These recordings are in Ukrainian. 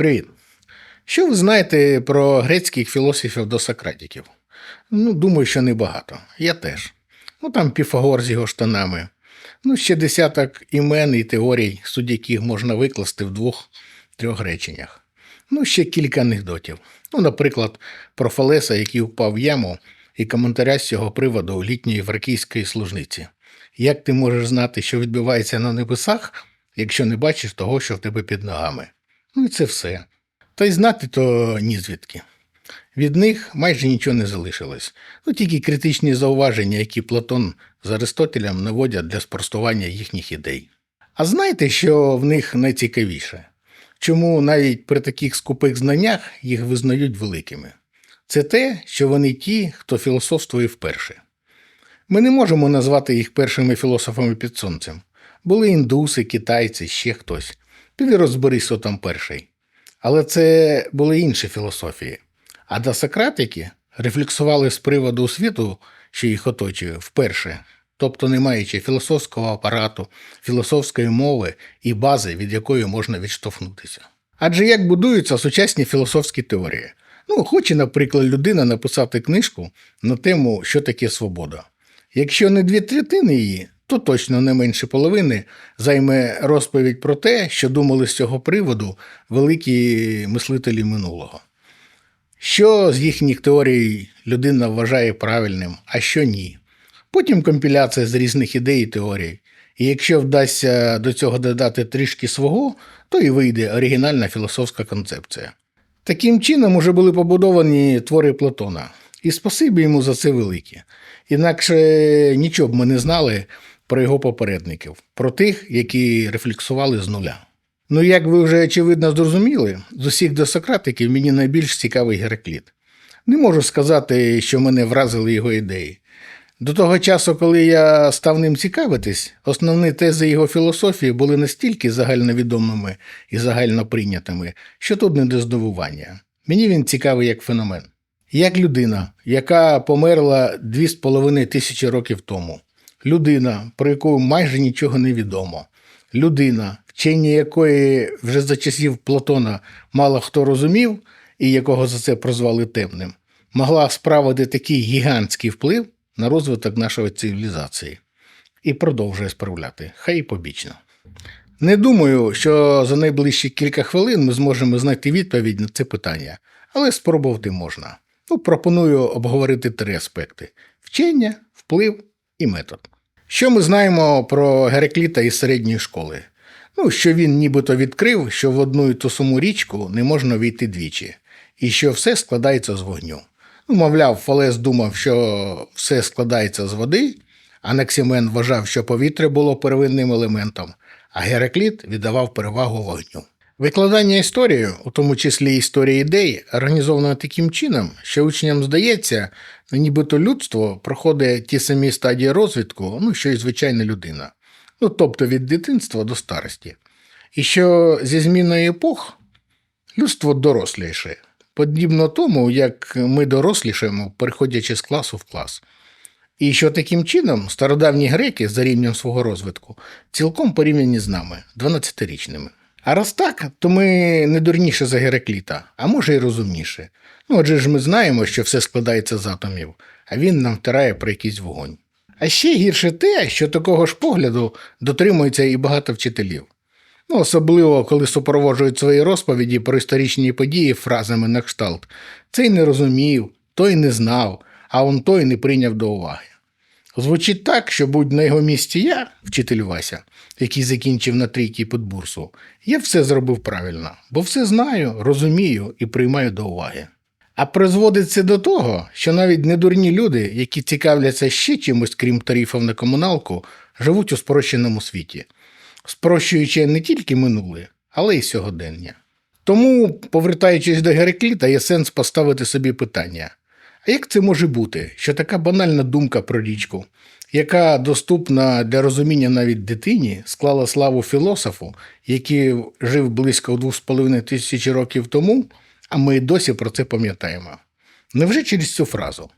Привіт. Що ви знаєте про грецьких філософів досократиків? Ну, думаю, що небагато. Я теж. Ну там Піфагор з його штанами. Ну, ще десяток імен і теорій, суть яких можна викласти в двох-трьох реченнях. Ну, ще кілька анекдотів. Ну, наприклад, про Фалеса, який впав в яму, і коментаря з цього приводу у літньої фракійської служниці. Як ти можеш знати, що відбувається на небесах, якщо не бачиш того, що в тебе під ногами? Ну і це все. Та й знати то ні звідки. Від них майже нічого не залишилось. Ну тільки критичні зауваження, які Платон з Аристотелем наводять для спростування їхніх ідей. А знаєте, що в них найцікавіше? Чому навіть при таких скупих знаннях їх визнають великими? Це те, що вони ті, хто філософствує вперше. Ми не можемо назвати їх першими філософами під сонцем. Були індуси, китайці, ще хтось. Піди розберись, хто там перший. Але це були інші філософії. А досократики рефлексували з приводу світу, що їх оточує, вперше, тобто не маючи філософського апарату, філософської мови і бази, від якої можна відштовхнутися. Адже як будуються сучасні філософські теорії? Ну, хоче, наприклад, людина написати книжку на тему, що таке свобода. Якщо не дві третини її, то точно не менше половини займе розповідь про те, що думали з цього приводу великі мислителі минулого. Що з їхніх теорій людина вважає правильним, а що ні. Потім компіляція з різних ідей і теорій. І якщо вдасться до цього додати трішки свого, то і вийде оригінальна філософська концепція. Таким чином уже були побудовані твори Платона, і спасибі йому за це велике. Інакше нічого б ми не знали про його попередників, про тих, які рефлексували з нуля. Ну, як ви вже очевидно зрозуміли, з усіх досократиків мені найбільш цікавий Геракліт. Не можу сказати, що мене вразили його ідеї. До того часу, коли я став ним цікавитись, основні тези його філософії були настільки загальновідомими і загально прийнятими, що тут не до здивування. Мені він цікавий як феномен. Як людина, яка померла дві з половиною тисячі років тому. Людина, про яку майже нічого не відомо. Людина, вчення якої вже за часів Платона мало хто розумів, і якого за це прозвали темним, могла справити такий гігантський вплив на розвиток нашої цивілізації і продовжує справляти, хай і побічно. Не думаю, що за найближчі кілька хвилин ми зможемо знайти відповідь на це питання, але спробувати можна. Ну, пропоную обговорити три аспекти: вчення, вплив і метод. Що ми знаємо про Геракліта із середньої школи? Ну, що він нібито відкрив, що в одну і ту саму річку не можна війти двічі, і що все складається з вогню. Ну, мовляв, Фалес думав, що все складається з води, Анаксімен вважав, що повітря було первинним елементом, а Геракліт віддавав перевагу вогню. Викладання історії, у тому числі історії ідей, організовано таким чином, що учням здається, нібито людство проходить ті самі стадії розвитку, ну, що й звичайна людина, ну тобто від дитинства до старості. І що зі зміною епох людство доросліше, подібно тому, як ми дорослішаємо, переходячи з класу в клас. І що таким чином стародавні греки за рівнем свого розвитку цілком порівняні з нами, 12-річними. А раз так, то ми не дурніше за Геракліта, а може й розумніше. Ну, адже ж ми знаємо, що все складається з атомів, а він нам втирає про якийсь вогонь. А ще гірше те, що такого ж погляду дотримується і багато вчителів. Ну, особливо, коли супроводжують свої розповіді про історичні події фразами на кшталт. Цей не розумів, той не знав, а он той не прийняв до уваги. Звучить так, що будь на його місці я, вчитель Вася, який закінчив на трійки підбурсу, я все зробив правильно, бо все знаю, розумію і приймаю до уваги. А призводить це до того, що навіть недурні люди, які цікавляться ще чимось, крім тарифів на комуналку, живуть у спрощеному світі, спрощуючи не тільки минуле, але й сьогодення. Тому, повертаючись до Геракліта, є сенс поставити собі питання. А як це може бути, що така банальна думка про річку, яка доступна для розуміння навіть дитині, склала славу філософу, який жив близько 2,5 тисячі років тому, а ми досі про це пам'ятаємо? Невже через цю фразу?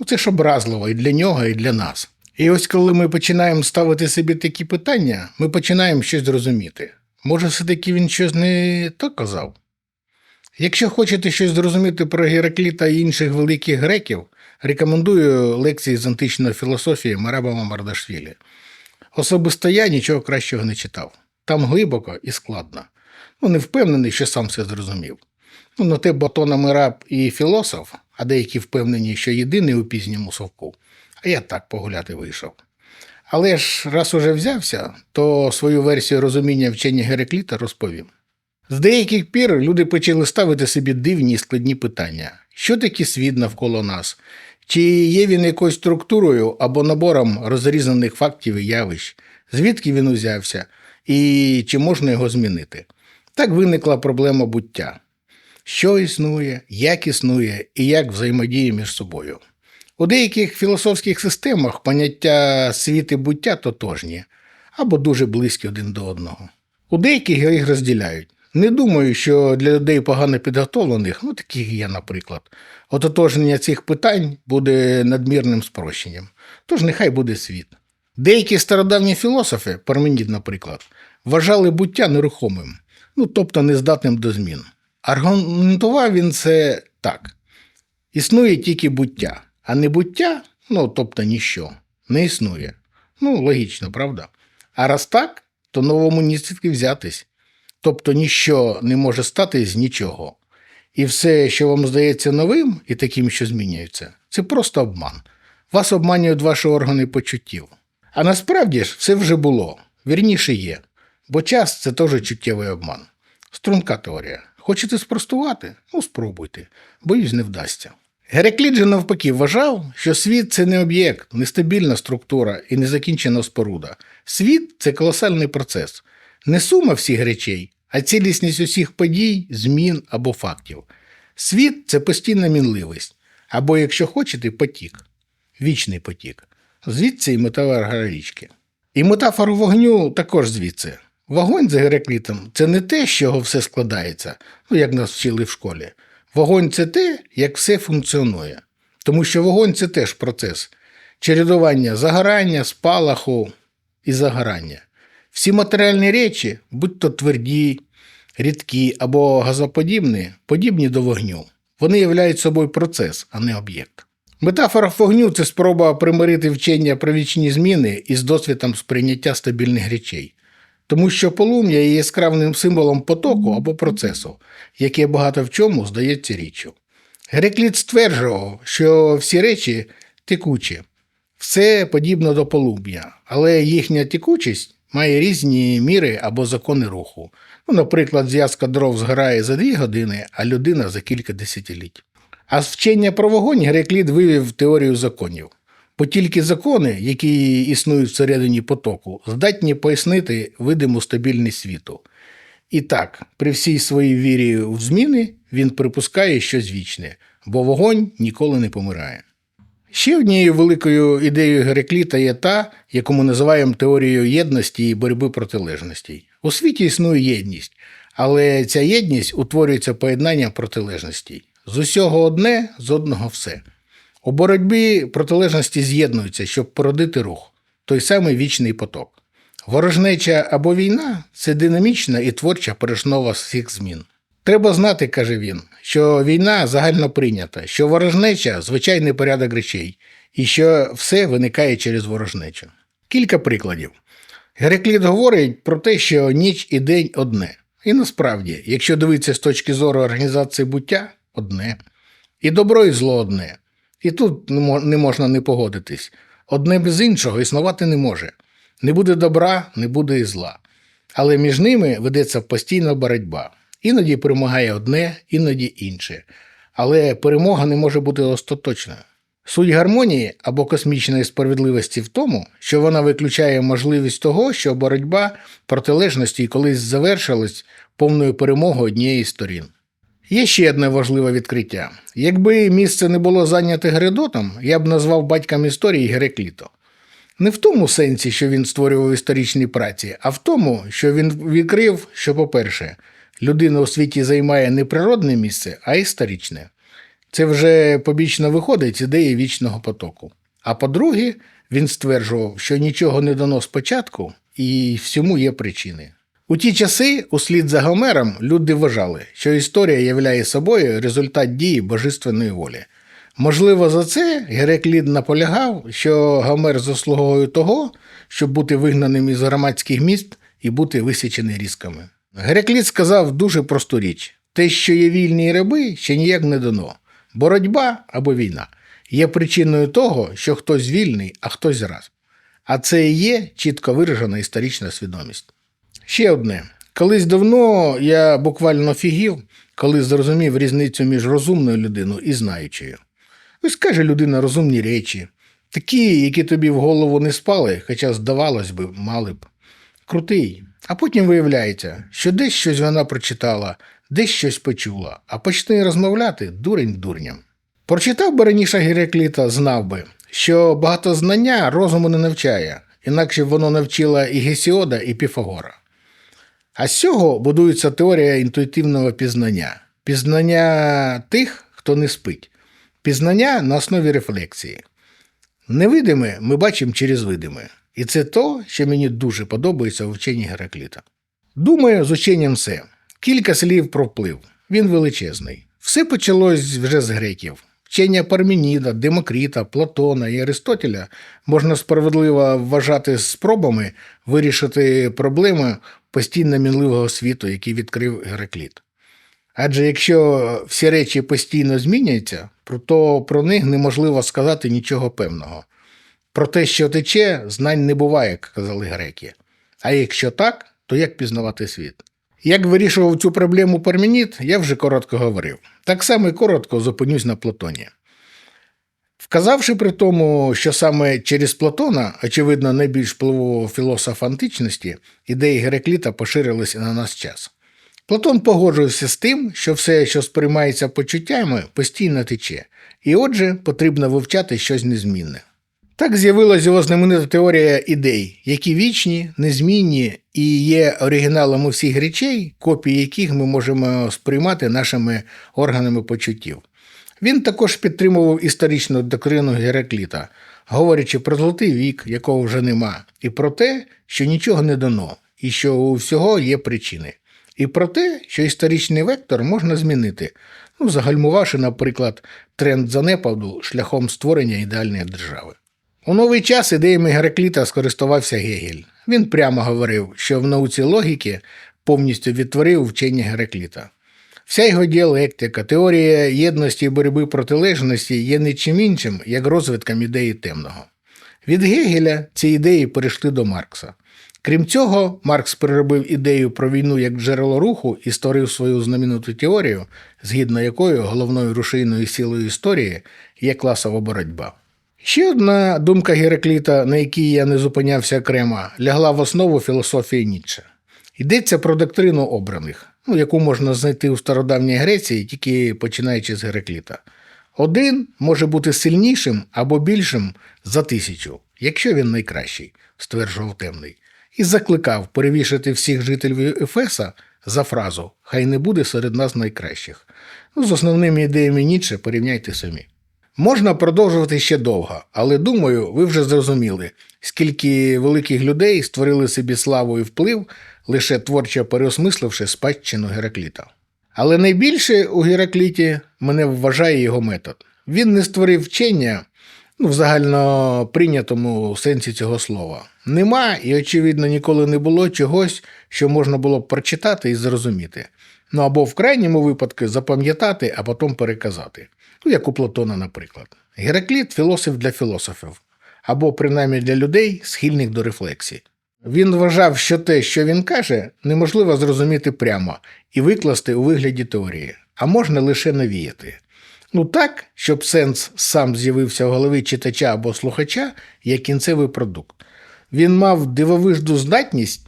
Ну це ж образливо і для нього, і для нас. І ось коли ми починаємо ставити собі такі питання, ми починаємо щось розуміти. Може, все-таки він щось не то казав? Якщо хочете щось зрозуміти про Геракліта і інших великих греків, рекомендую лекції з античної філософії Мараба Мамардашвілі. Особисто я нічого кращого не читав. Там глибоко і складно. Ну, не впевнений, що сам все зрозумів. Ну, на те Батона Мираб і філософ, а деякі впевнені, що єдиний у пізньому совку, а я так погуляти вийшов. Але ж раз уже взявся, то свою версію розуміння вчення Геракліта розповім. З деяких пір люди почали ставити собі дивні і складні питання: що таке світ навколо нас? Чи є він якоюсь структурою або набором розрізаних фактів і явищ? Звідки він узявся? І чи можна його змінити? Так виникла проблема буття. Що існує, як існує і як взаємодіє між собою. У деяких філософських системах поняття світ і буття тотожні або дуже близькі один до одного. У деяких їх розділяють. Не думаю, що для людей погано підготовлених, ну таких я, наприклад, ототожнення цих питань буде надмірним спрощенням. Тож нехай буде світ. Деякі стародавні філософи, Парменід, наприклад, вважали буття нерухомим, ну тобто нездатним до змін. Аргументував він це так: існує тільки буття, а небуття, ну тобто ніщо, не існує. Ну, логічно, правда? А раз так, то новому ні звідки взятись. Тобто ніщо не може стати з нічого. І все, що вам здається новим і таким, що змінюється, це просто обман. Вас обманюють ваші органи почуттів. А насправді ж все вже було, вірніше є, бо час це теж чуттєвий обман. Струнка теорія. Хочете спростувати? Ну, спробуйте, боюсь, не вдасться. Геракліт же навпаки вважав, що світ це не об'єкт, нестабільна структура і незакінчена споруда. Світ це колосальний процес, не сума всіх речей, а цілісність усіх подій, змін або фактів. Світ це постійна мінливість, або, якщо хочете, потік, вічний потік. Звідси і метафора річки. І метафора вогню також звідси. Вогонь за Гераклітом це не те, з чого все складається, ну як нас вчили в школі. Вогонь це те, як все функціонує. Тому що вогонь це теж процес чередування загорання, спалаху і загорання. Всі матеріальні речі, будь то тверді, рідкі або газоподібні, подібні до вогню. Вони являють собою процес, а не об'єкт. Метафора вогню це спроба примирити вчення про вічні зміни із досвідом сприйняття стабільних речей. Тому що полум'я є яскравним символом потоку або процесу, яке багато в чому здається річчю. Геракліт стверджував, що всі речі текучі, все подібно до полум'я, але їхня текучість має різні міри або закони руху. Ну, наприклад, зв'язка дров згорає за дві години, а людина за кілька десятиліть. А з вчення про вогонь Геракліт вивів теорію законів. Бо тільки закони, які існують всередині потоку, здатні пояснити видиму стабільність світу. І так, при всій своїй вірі в зміни він припускає щось вічне, бо вогонь ніколи не помирає. Ще однією великою ідеєю Геракліта є та, яку ми називаємо теорією єдності і боротьби протилежностей. У світі існує єдність, але ця єдність утворюється поєднанням протилежностей. З усього одне, з одного все. У боротьбі протилежності з'єднуються, щоб породити рух, той самий вічний поток. Ворожнеча або війна це динамічна і творча перешнова всіх змін. Треба знати, каже він, що війна загально прийнята, що ворожнеча звичайний порядок речей, і що все виникає через ворожнечу. Кілька прикладів. Геракліт говорить про те, що ніч і день одне. І насправді, якщо дивитися з точки зору організації буття, одне. І добро і зло одне. І тут не можна не погодитись. Одне без іншого існувати не може. Не буде добра, не буде і зла. Але між ними ведеться постійна боротьба. Іноді перемагає одне, іноді інше. Але перемога не може бути остаточною. Суть гармонії або космічної справедливості в тому, що вона виключає можливість того, що боротьба протилежності колись завершилась повною перемогою однієї сторін. Є ще одне важливе відкриття. Якби місце не було зайняте Гередотом, я б назвав батьком історії Герекліто. Не в тому сенсі, що він створював історичні праці, а в тому, що він відкрив, що, по-перше, людина у світі займає не природне місце, а історичне. Це вже побічно виходить з ідеї вічного потоку. А по-друге, він стверджував, що нічого не дано спочатку і всьому є причини. У ті часи, услід за Гомером, люди вважали, що історія являє собою результат дії божественної волі. Можливо, за це Геракліт наполягав, що Гомер заслуговує того, щоб бути вигнаним із громадських міст і бути висічений різками. Геракліт сказав дуже просту річ: те, що є вільні раби, ще ніяк не дано. Боротьба або війна є причиною того, що хтось вільний, а хтось зраз. А це і є чітко виражена історична свідомість. Ще одне. Колись давно я буквально фігів, коли зрозумів різницю між розумною людиною і знаючою. Ось каже людина розумні речі, такі, які тобі в голову не спали, хоча, здавалось би, мали б. Крутий. А потім виявляється, що десь щось вона прочитала, десь щось почула, а почне розмовляти дурень дурням. Прочитав би раніше Геракліта, знав би, що багатознання розуму не навчає, інакше б воно навчило і Гесіода, і Піфагора. А з цього будується теорія інтуїтивного пізнання, пізнання тих, хто не спить, пізнання на основі рефлексії. Невидиме ми бачимо через видиме. І це то, що мені дуже подобається у вченні Геракліта. Думаю, з ученням все. Кілька слів про вплив. Він величезний. Все почалось вже з греків. Вчення Парменіда, Демокріта, Платона і Аристотеля можна справедливо вважати спробами вирішити проблеми постійно мінливого світу, який відкрив Геракліт. Адже якщо всі речі постійно зміняються, про- то про них неможливо сказати нічого певного. Про те, що тече, знань не буває, як казали греки. А якщо так, то як пізнавати світ? Як вирішував цю проблему Парменід, я вже коротко говорив. Так само і коротко зупинюсь на Платоні. Вказавши при тому, що саме через Платона, очевидно, найбільш впливового філософа античності, ідеї Геракліта поширилися на нас час. Платон погоджувався з тим, що все, що сприймається почуттями, постійно тече, і отже, потрібно вивчати щось незмінне. Так з'явилася його знаменита теорія ідей, які вічні, незмінні і є оригіналами всіх речей, копії яких ми можемо сприймати нашими органами почуттів. Він також підтримував історичну доктрину Геракліта, говорячи про золотий вік, якого вже нема, і про те, що нічого не дано, і що у всього є причини, і про те, що історичний вектор можна змінити, ну, загальмувавши, наприклад, тренд занепаду шляхом створення ідеальної держави. У новий час ідеями Геракліта скористувався Гегель. Він прямо говорив, що в науці логіки повністю відтворив вчення Геракліта. Вся його діалектика, теорія єдності і боротьби протилежності є нічим іншим, як розвитком ідеї темного. Від Гегеля ці ідеї перейшли до Маркса. Крім цього, Маркс переробив ідею про війну як джерело руху і створив свою знамениту теорію, згідно якої головною рушійною силою історії є класова боротьба. Ще одна думка Геракліта, на якій я не зупинявся окремо, лягла в основу філософії Ніцше. Йдеться про доктрину обраних, ну, яку можна знайти у стародавній Греції, тільки починаючи з Геракліта. Один може бути сильнішим або більшим за тисячу, якщо він найкращий, стверджував темний, і закликав перевішати всіх жителів Ефеса за фразу Хай не буде серед нас найкращих. Ну, з основними ідеями Ніцше порівняйте самі. Можна продовжувати ще довго, але думаю, ви вже зрозуміли, скільки великих людей створили собі славу і вплив, лише творчо переосмисливши спадщину Геракліта. Але найбільше у Геракліті мене вважає його метод. Він не створив вчення ну, в загально прийнятому сенсі цього слова. Нема і, очевидно, ніколи не було чогось, що можна було б прочитати і зрозуміти. Ну або в крайньому випадку запам'ятати, а потім переказати. Ну, як у Платона, наприклад. Геракліт філософ для філософів, або принаймні для людей, схильних до рефлексії. Він вважав, що те, що він каже, неможливо зрозуміти прямо і викласти у вигляді теорії, а можна лише навіяти. Ну так, щоб сенс сам з'явився в голові читача або слухача як кінцевий продукт. Він мав дивовижну здатність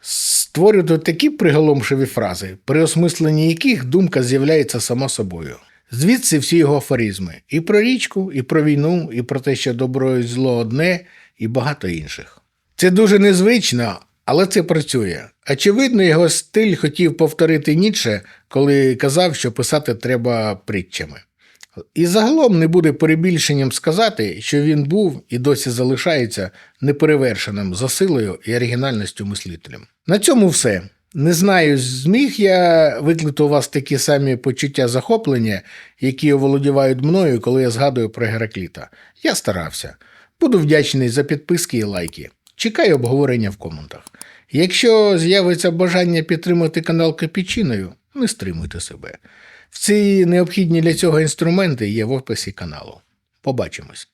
створювати такі приголомшиві фрази, при осмисленні яких думка з'являється сама собою. Звідси всі його афоризми і про річку, і про війну, і про те, що добро і зло одне, і багато інших. Це дуже незвично, але це працює. Очевидно, його стиль хотів повторити Ніцше, коли казав, що писати треба притчами. І загалом не буде перебільшенням сказати, що він був і досі залишається неперевершеним за силою і оригінальністю мислителем. На цьому все. Не знаю, зміг я викликати у вас такі самі почуття захоплення, які оволодівають мною, коли я згадую про Геракліта. Я старався. Буду вдячний за підписки і лайки. Чекаю обговорення в коментах. Якщо з'явиться бажання підтримати канал Капічиною, не стримуйте себе. Всі необхідні для цього інструменти є в описі каналу. Побачимось.